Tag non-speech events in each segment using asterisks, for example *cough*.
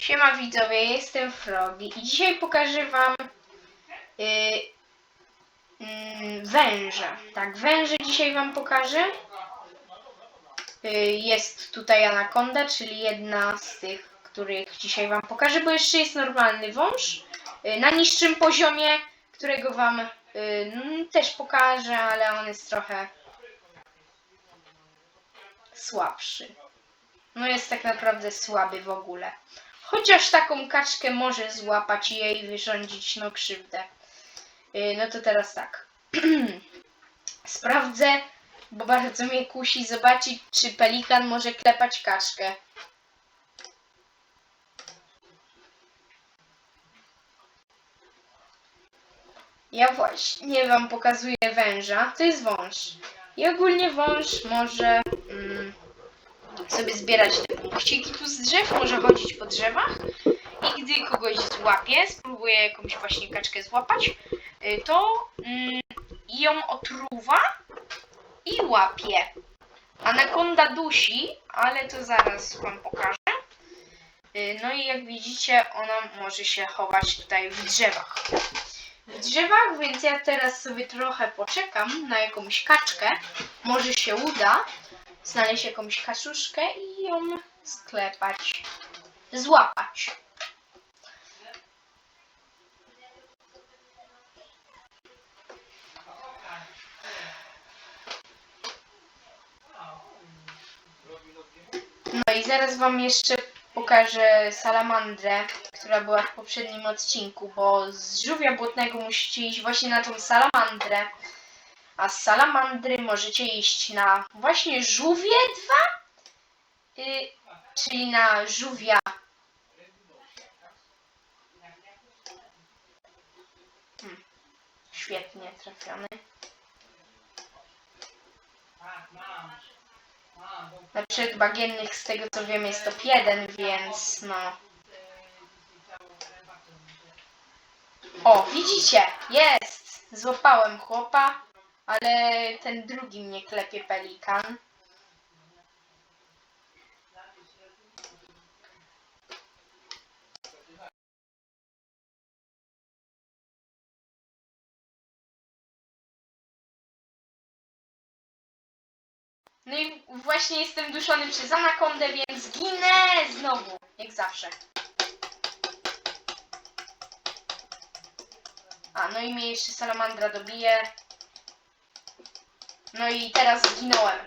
Siema widzowie, jestem Frogi i dzisiaj pokażę wam y, mm, węże. Tak, węże dzisiaj wam pokażę. Y, jest tutaj anakonda, czyli jedna z tych, których dzisiaj wam pokażę, bo jeszcze jest normalny wąż y, na niższym poziomie, którego wam y, mm, też pokażę, ale on jest trochę słabszy. No jest tak naprawdę słaby w ogóle. Chociaż taką kaczkę może złapać i jej wyrządzić no krzywdę. Yy, no to teraz tak. *clears throat* Sprawdzę, bo bardzo mnie kusi zobaczyć, czy pelikan może klepać kaczkę. Ja właśnie wam pokazuję węża. To jest wąż. I ogólnie wąż może mm, sobie zbierać te punkciki tu z drzew, może chodzić po drzewach i gdy kogoś złapie, spróbuje jakąś właśnie kaczkę złapać, y, to mm, ją otruwa i łapie. Anakonda dusi, ale to zaraz wam pokażę. Y, No i jak widzicie, ona może się chować tutaj w drzewach. W drzewach, więc ja teraz sobie trochę poczekam na jakąś kaczkę. Może się uda znaleźć jakąś kaczuszkę i ją sklepać. Złapać. No i zaraz wam jeszcze pokażę salamandrę, która była w poprzednim odcinku, bo z żółwia błotnego musicie iść właśnie na tą salamandrę. A z salamandry możecie iść na właśnie żółwie 2, y, czyli na żółwia. Hmm, świetnie trafiony. Na przykład bagiennych z tego co wiem jest top 1, więc no. O, widzicie, jest! Złapałem chłopa, ale ten drugi mnie klepie pelikan. No i właśnie jestem duszony przez anakondę, więc ginę znowu, jak zawsze. A, no i mnie jeszcze salamandra dobije. No i teraz zginąłem.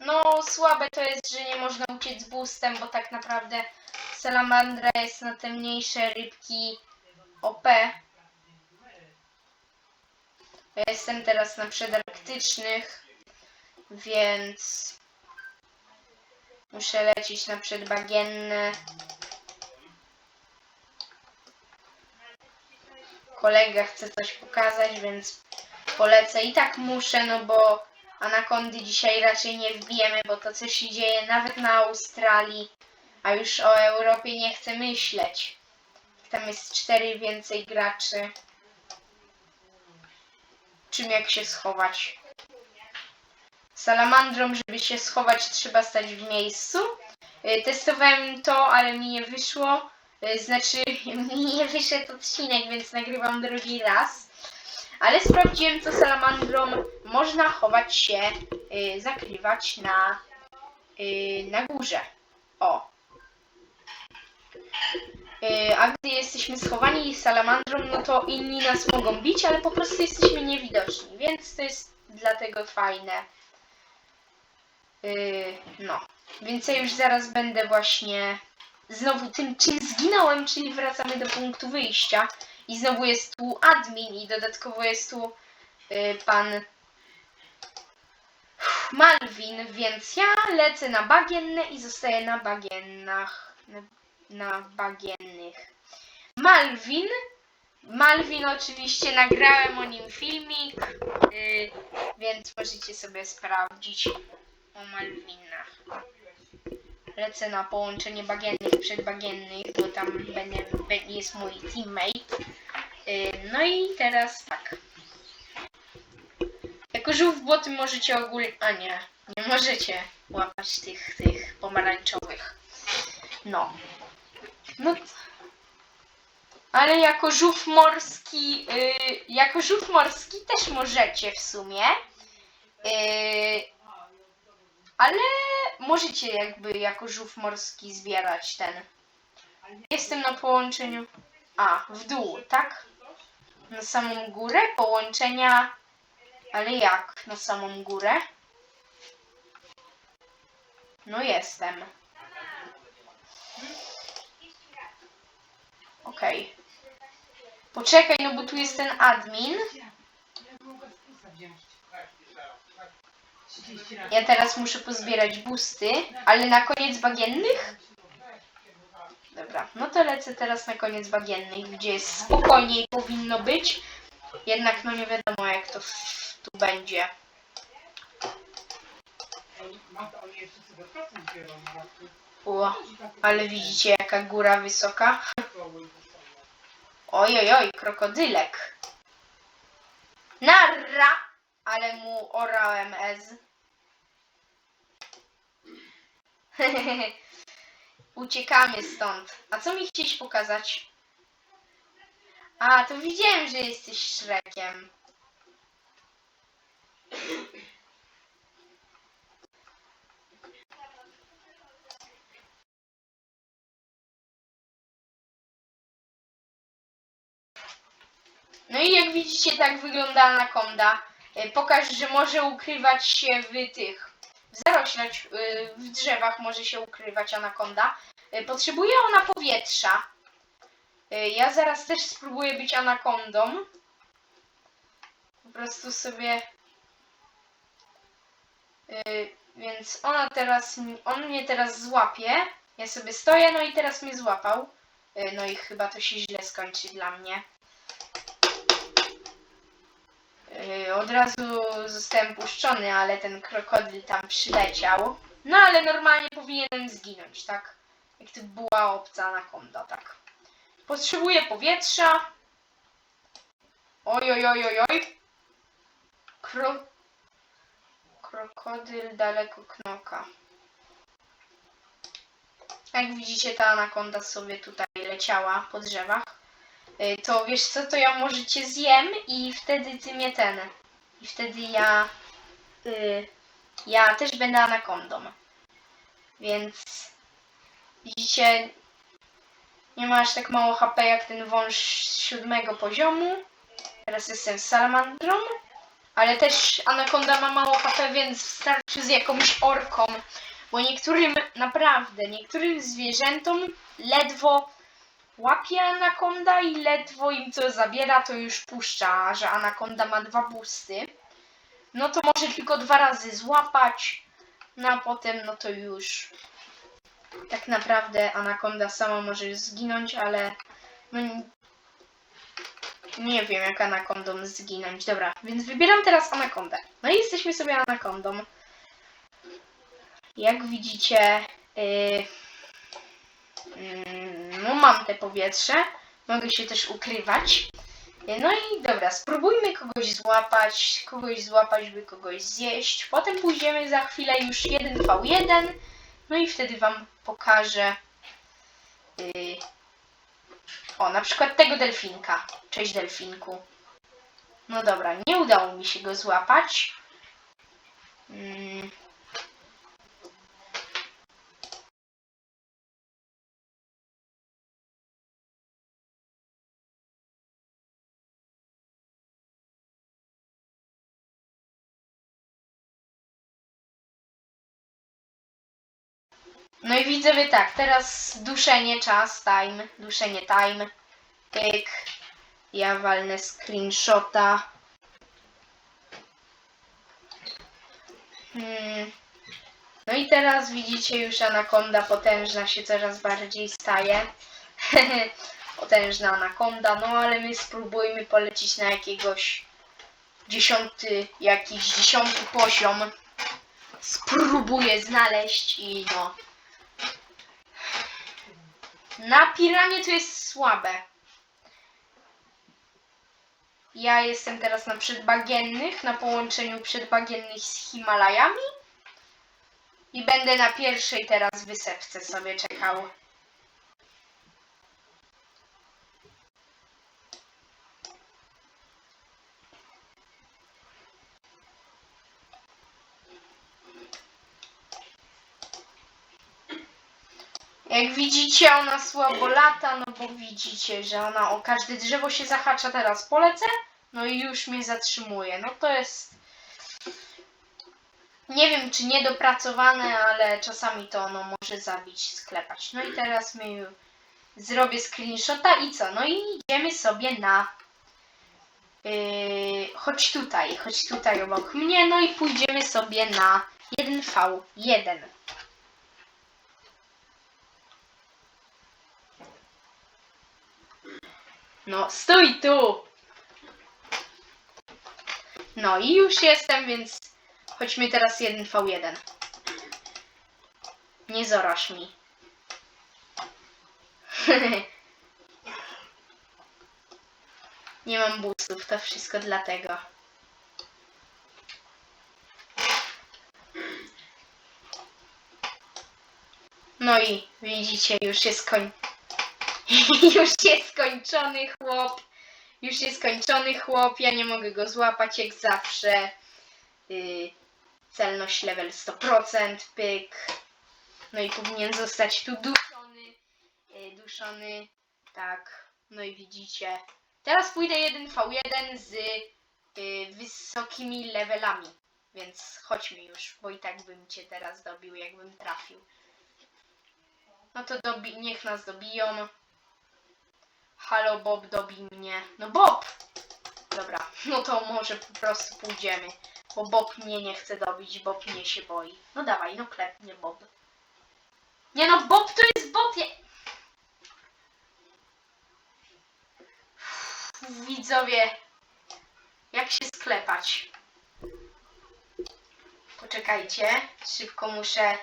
No, słabe to jest, że nie można uciec z boostem, bo tak naprawdę salamandra jest na te mniejsze rybki OP. Ja jestem teraz na przedarktycznych, więc muszę lecieć na przedbagienne. Kolega chce coś pokazać, więc polecę. I tak muszę, no bo anakondy dzisiaj raczej nie wbijemy, bo to co się dzieje nawet na Australii, a już o Europie nie chcę myśleć. Tam jest cztery więcej graczy. Czym jak się schować? Salamandrą, żeby się schować, trzeba stać w miejscu. Y, Testowałem to, ale mi nie wyszło. Y, Znaczy, *laughs* nie wyszedł odcinek, więc nagrywam drugi raz. Ale sprawdziłem to salamandrą. Można chować się, y, zakrywać na, y, na górze. O. Y, A gdy jesteśmy schowani salamandrą, no to inni nas mogą bić, ale po prostu jesteśmy niewidoczni, więc to jest dlatego fajne. Y, No, więc ja już zaraz będę właśnie znowu tym, czym zginąłem, czyli wracamy do punktu wyjścia. I znowu jest tu admin i dodatkowo jest tu y, pan Malwin, więc ja lecę na bagienne i zostaję na bagiennach. Na, na bagiennych. Malwin. Malwin oczywiście nagrałem o nim filmik, y, więc możecie sobie sprawdzić o Malwinach. Lecę na połączenie bagiennych przedbagiennych, bo tam będzie, jest mój teammate. Y, no i teraz tak. Jak Jako żółw błoty możecie ogólnie... A nie, nie możecie łapać tych, tych pomarańczowych. No. No. Ale jako żółw morski, yy, jako żółw morski też możecie w sumie. Yy, ale możecie jakby jako żółw morski zbierać ten. Jestem na połączeniu. A, w dół, tak? Na samą górę połączenia. Ale jak na samą górę? No jestem. Okej. Poczekaj, no bo tu jest ten admin. Ja teraz muszę pozbierać busty, ale na koniec bagiennych? Dobra, no to lecę teraz na koniec bagiennych, gdzie jest spokojniej powinno być. Jednak no nie wiadomo jak to tu będzie. O, ale widzicie jaka góra wysoka? Oj, oj, oj, krokodylek. Narra! Ale mu orałem ez. *laughs* Uciekamy stąd. A co mi chcieliś pokazać? A, to widziałem, że jesteś Szrekiem. No i jak widzicie, tak wygląda anakonda. E, Pokaż, że może ukrywać się w tych, w zaroślach, y, w drzewach może się ukrywać anakonda. Y, Potrzebuje ona powietrza. Y, Ja zaraz też spróbuję być anakondą. Po prostu sobie... Więc ona teraz, on mnie teraz złapie. Ja sobie stoję, no i teraz mnie złapał. No i chyba to się źle skończy dla mnie. Od razu zostałem puszczony, ale ten krokodyl tam przyleciał. No ale normalnie powinienem zginąć, tak? Jak to była obca anakonda, tak. Potrzebuję powietrza. Oj, oj, oj, oj, oj. Kro... Krokodyl daleko knoka. Jak widzicie, ta anakonda sobie tutaj leciała po drzewach. Y, to wiesz co, to ja może cię zjem i wtedy ty mnie ten. I wtedy ja. Y, ja też będę anakondą. Więc. Widzicie, nie ma aż tak mało HP jak ten wąż siódmego poziomu. Teraz jestem salamandrą. Ale też anakonda ma mało HP, więc starczy z jakąś orką. Bo niektórym, naprawdę, niektórym zwierzętom ledwo łapie anakonda i ledwo im co zabiera, to już puszcza, że anakonda ma dwa busty. No to może tylko dwa razy złapać, no a potem no to już tak naprawdę anakonda sama może zginąć, ale no, nie wiem jak anakondą zginąć. Dobra, więc wybieram teraz anakondę. No i jesteśmy sobie anakondą. Jak widzicie, yy, mam te powietrze. Mogę się też ukrywać. No i dobra, spróbujmy kogoś złapać, kogoś złapać, by kogoś zjeść. Potem pójdziemy za chwilę już 1v1. No i wtedy wam pokażę. Yy... O, na przykład tego delfinka. Cześć delfinku. No dobra, nie udało mi się go złapać. Mm. No i widzowie tak, teraz duszenie czas, time, duszenie time, pyk, ja walnę screenshota. Hmm. No i teraz widzicie już anakonda potężna się coraz bardziej staje. *laughs* potężna anakonda, no ale my spróbujmy polecieć na jakiegoś dziesiąty, jakiś dziesiąty poziom. Spróbuję znaleźć i no. Na piranie to jest słabe. Ja jestem teraz na przedbagiennych, na połączeniu przedbagiennych z Himalajami. I będę na pierwszej teraz wysepce sobie czekał. Jak widzicie, ona słabo lata, no bo widzicie, że ona o każde drzewo się zahacza. Teraz polecę, no i już mnie zatrzymuje. No to jest. Nie wiem, czy niedopracowane, ale czasami to ono może zabić, sklepać. No i teraz my zrobię screenshota i co? No i idziemy sobie na. Yy, chodź tutaj, chodź tutaj obok mnie, no i pójdziemy sobie na 1v1. No, stój tu! No i już jestem, więc chodźmy teraz 1v1. Nie zorasz mi. *laughs* Nie mam boostów, to wszystko dlatego. No i widzicie, już jest koń. *laughs* już jest skończony chłop. Już jest skończony chłop. Ja nie mogę go złapać jak zawsze. Yy, celność level 100%. Pyk. No i powinien zostać tu duszony. Yy, duszony. Tak. No i widzicie. Teraz pójdę 1v1 z yy, wysokimi levelami. Więc chodźmy już, bo i tak bym cię teraz dobił, jakbym trafił. No to dobi niech nas dobiją. Halo Bob, dobij mnie. No Bob! Dobra, *laughs* no to może po prostu pójdziemy. Bo Bob mnie nie chce dobić, Bob mnie się boi. No dawaj, no klep mnie Bob. Nie no, Bob to jest Bob! *sighs* Widzowie, jak się sklepać? Poczekajcie, szybko muszę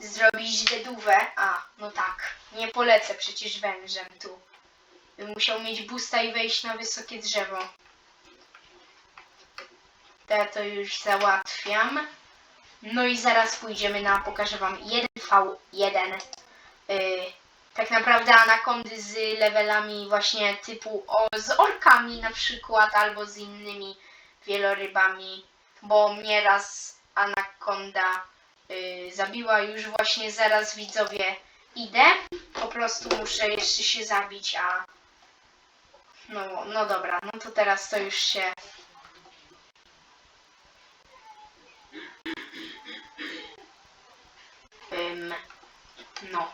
zrobić dedówę. A, no tak, nie polecę przecież wężem tu. Musiał mieć busta i wejść na wysokie drzewo. Ja to już załatwiam. No i zaraz pójdziemy na, pokażę wam 1v1. Yy, tak naprawdę anakondy z levelami właśnie typu o, z orkami na przykład, albo z innymi wielorybami, bo mnie raz anakonda yy, zabiła. Już właśnie zaraz widzowie idę. Po prostu muszę jeszcze się zabić, a no, no dobra, no to teraz to już się. Ym, no.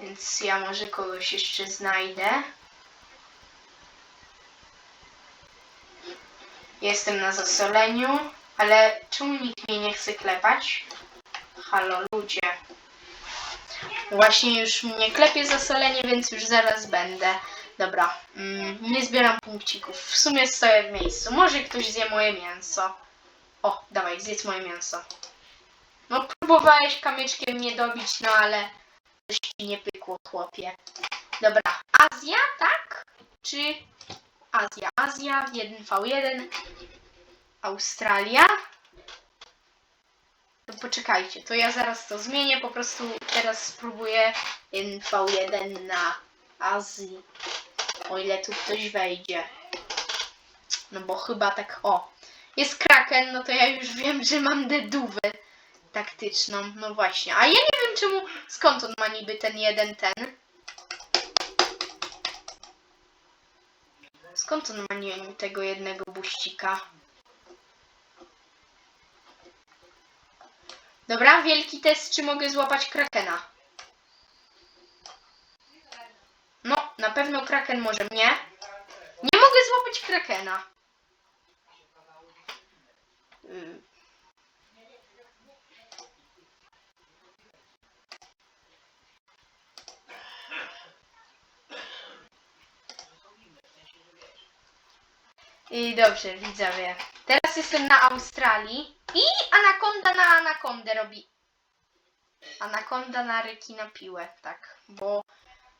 Więc ja może kogoś jeszcze znajdę. Jestem na zasoleniu, ale czemu nikt mnie nie chce klepać? Halo, ludzie. Właśnie już mnie klepie zasolenie, więc już zaraz będę. Dobra, mm, nie zbieram punkcików. W sumie stoję w miejscu. Może ktoś zje moje mięso. O, dawaj, zjedz moje mięso. No, próbowałeś kamyczkiem mnie dobić, no ale coś ci nie pykło, chłopie. Dobra, Azja, tak? Czy Azja? Azja, 1v1. Australia. To poczekajcie, to ja zaraz to zmienię, po prostu teraz spróbuję V1 na Azji. O ile tu ktoś wejdzie. No bo chyba tak, o. Jest Kraken, no to ja już wiem, że mam dedówę taktyczną. No właśnie, a ja nie wiem czemu, skąd on ma niby ten jeden ten. Skąd on ma nie, tego jednego buścika? Dobra, wielki test, czy mogę złapać krakena. No, na pewno kraken może mnie. Nie mogę złapać krakena. I dobrze, widzowie. Teraz jestem na Australii i anakonda na anakondę robi. Anakonda na rekina piłę, tak. Bo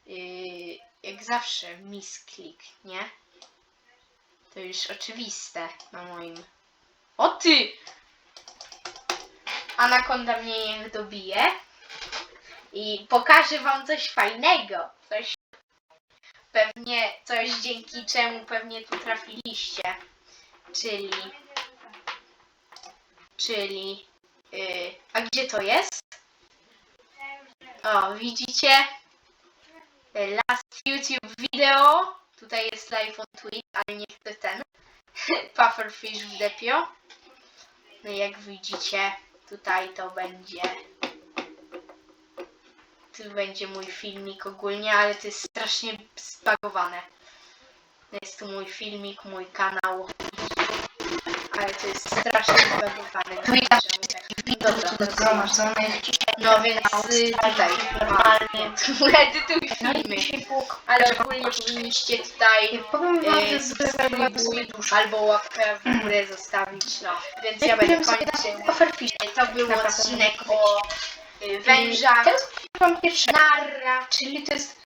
yy, jak zawsze misklik, nie? To już oczywiste na moim. O ty! Anakonda mnie niech dobije. I pokażę wam coś fajnego. Coś pewnie coś dzięki czemu pewnie tu trafiliście. Czyli czyli yy, a gdzie to jest? O, widzicie? Last YouTube video. Tutaj jest live on tweet, ale nie chcę ten. *laughs* Pufferfish w depio. No jak widzicie, tutaj to będzie. Tu będzie mój filmik ogólnie, ale to jest strasznie spagowane. Jest tu mój filmik, mój kanał. Ale to jest strasznie spagowane. Widać. Dobra, Tu zgromadzonych. no więc y, tutaj. Normalnie. *laughs* Tu edytuj No filmy. Ale ogólnie powinniście tutaj Powiem wam, że subskrybuj duszę. albo łapkę w górę zostawić. No, więc ja będę kończył. Offerfish. To był odcinek o y, wężach. Teraz wam pierwszy Narra. Czyli to jest